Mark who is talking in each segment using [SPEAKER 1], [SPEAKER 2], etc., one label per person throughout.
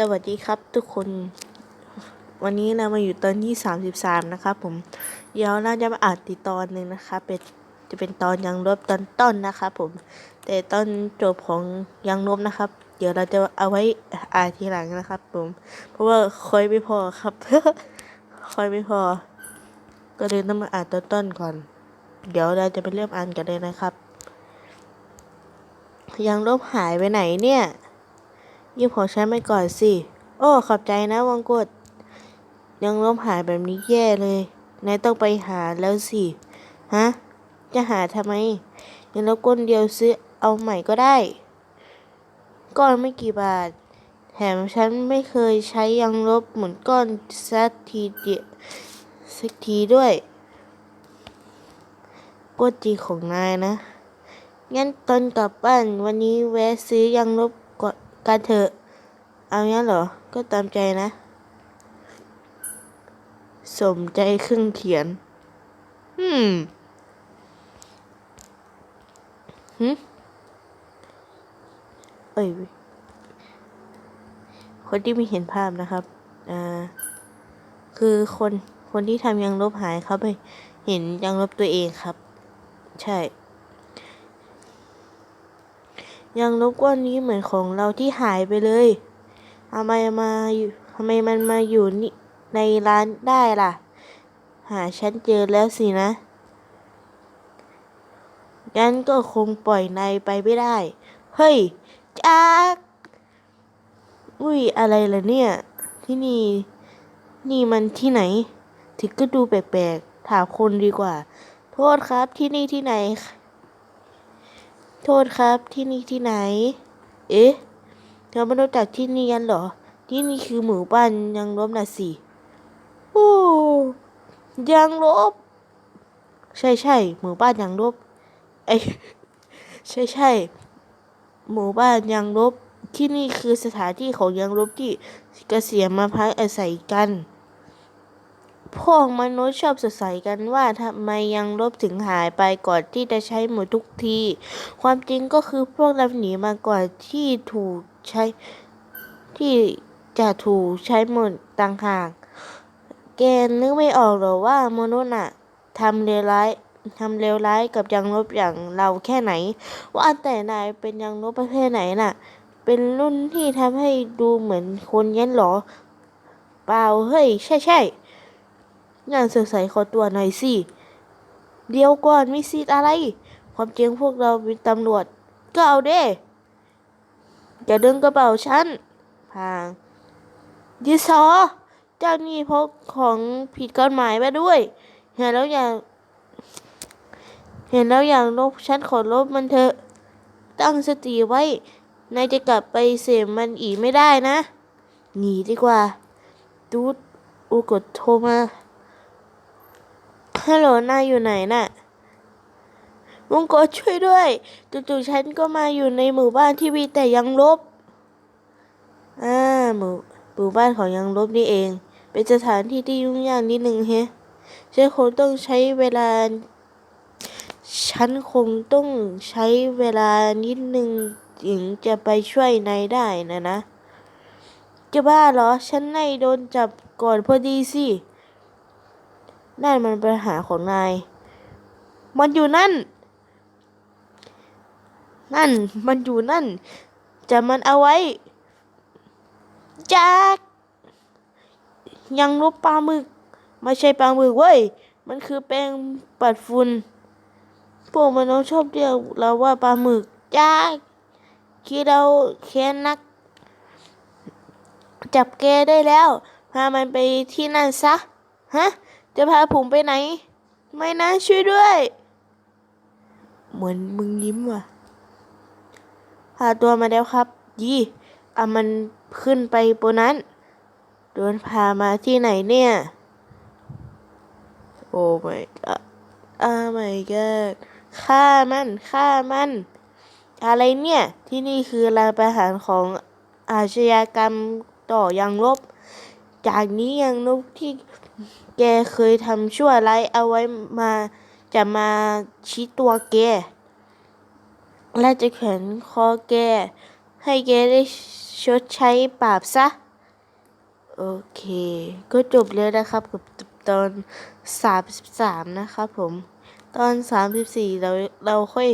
[SPEAKER 1] สวัสดีครับทุกคน วันนี้เรามาอยู่ตอนที่33นะครับผมเดี๋ยวเราจะมาอ่านติตอนหนึ่งนะครับเป็นจะเป็นตอนยังลบตอนต้นนะครับผม แต่ตอนจบของยังลบนะครับ เดี๋ยวเราจะเอาไว้อ่านทีหลังนะครับ ผม เพราะว่าคอยไม่พอครับคอยไม่พอ ก็เลยต้องมาอ่านตอนต้นก่อน เดี๋ยวเราจะไปเริ่มอ่านกันเลยนะครับ ยังลบหายไปไหนเนี่ย ยืมของฉันไปก่อนสิ โอ้ ขอบใจนะวังกด ยังล้มหายแบบนี้แย่เลย นายต้องไปหาแล้วสิ ฮะ จะหาทำไม ยังลบก้นเดียวซื้อเอาใหม่ก็ได้ ก้อนไม่กี่บาท แถมฉันไม่เคยใช้ยังลบหมุนก้อนสักทีเดียวสักทีด้วยก็จริงของนายนะ งั้นตอนกลับบ้านวันนี้แวะซื้อยังลบ ก่อนกันเถอะ เอางั้นเหรอ ก็ตามใจนะ สมใจครึ่งเขียน อืมหืมเอ้ย คนที่ไม่เห็นภาพนะครับ อ่า คือคน คนที่ทำยังลบหายเขาไป เห็นยังลบตัวเองครับ ใช่ ยังลบก้อนนี้เหมือนของเราที่หายไปเลยทำไมมาอยู่ทำไมมันมาอยู่นี่ในร้านได้ล่ะ หาฉันเจอแล้วสินะงั้นก็คงปล่อยนายไปไม่ได้ เฮ้ยจักอุ้ยอะไรล่ะเนี่ย ที่นี่ นี่มันที่ไหน ถึงก็ดูแปลกๆ ถามคนดีกว่า โทษครับที่นี่ที่ไหน โทษครับที่นี่ที่ไหน เอ๊ะเธอไม่รู้จักที่นี่กันเหรอ ที่นี่คือหมู่บ้านยังลบน่ะสิ โอ้ยังลบ ใช่ใช่หมู่บ้านยังลบไอยใช่ใช่หมู่บ้านยังลบที่นี่คือสถานที่ของยังลบที่เกษียณมาพักอาศัยกัน พวกมนุษย์ชอบสงสัยกันว่าทำไมยังลบถึงหายไปก่อนที่จะใช้หมดทุกที ความจริงก็คือพวกเราหนีมาก่อนที่ถูกใช้ที่จะถูกใช้หมดต่างหาก แกนึกไม่ออกหรอว่ามนุษย์น่ะทำเลวร้ายทำเลวร้ายกับยังลบอย่างเราแค่ไหน ว่าแต่นายเป็นยังลบประเภทไหนน่ะ เป็นรุ่นที่ทำให้ดูเหมือนคนยันหรอ เปล่าเฮ้ย ใช่ใช่ งานสงสัยขอตัวหน่อยสิ เดี๋ยวก่อนมีสิทธิ์อะไร ความจริงพวกเราเป็นตำรวจ ก็เอาเด้อย่าดึงกระเป๋าฉันพางดิซอเจ้านี่พกของผิดกฎหมายมาด้วย เห็นแล้วอย่าง เห็นแล้วอย่างลบฉันขอลบมันเถอะ ตั้งสติไว้ นายจะกลับไปเสพมันอีกไม่ได้นะ หนีดีกว่า ดูดอูกดโทรมา ฮัลโหลนายอยู่ไหนน่ะวงโกช่วยด้วยจู่ๆฉันก็มาอยู่ในหมู่บ้านที่มีแต่ยังลบอ่าหมู่หมู่บ้านของยังลบนี่เอง เป็นสถานที่ที่ยุ่งยากนิดนึงเฮะฉันคงต้องใช้เวลา ฉันคงต้องใช้เวลานิดนึงถึงจะไปช่วยนายได้นะนะ จะบ้าเหรอ ฉันนายโดนจับก่อนพอดีสิ นั่นมันปัญหาของนาย มันอยู่นั่น นั่น มันอยู่นั่น จะมันเอาไว้จักยังลบปลาหมึก ไม่ใช่ปลาหมึกเว้ย มันคือแป้งปัดฝุ่น พวกมันชอบเรียกเราว่าปลาหมึกจักคิดเราแค้นนัก จับแกได้แล้ว พามันไปที่นั่นซะ ฮะ จะพาผมไปไหน ไม่นะช่วยด้วย เหมือนมึงยิ้มว่ะ พาตัวมาแล้วครับ ยี่เอามันขึ้นไปบนนั้นโดนพามาที่ไหนเนี่ย โอ้ my god อ้า my god ฆ่ามันฆ่ามัน อะไรเนี่ย ที่นี่คือลานประหารของอาชญากรรมต่อยังลบ จากนี้ยังลบที่แกเคยทำชั่วร้ายเอาไว้มาจะมาชี้ตัวแก และจะแขวนคอแก ให้แกได้ชดใช้บาปซะ โอเค ก็จบแล้วนะครับกับตอนสามสิบสามนะครับผม ตอนสามสิบสี่เราเราค่อย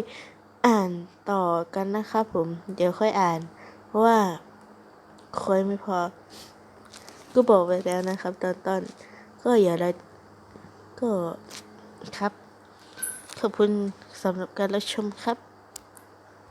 [SPEAKER 1] อ่านต่อกันนะครับผม เดี๋ยวค่อยอ่าน เพราะว่าค่อยไม่พอ ก็บอกไปแล้วนะครับ ตอนต้นก็อย่าเรก็ครับ ขอบคุณสำหรับการรับชมครับ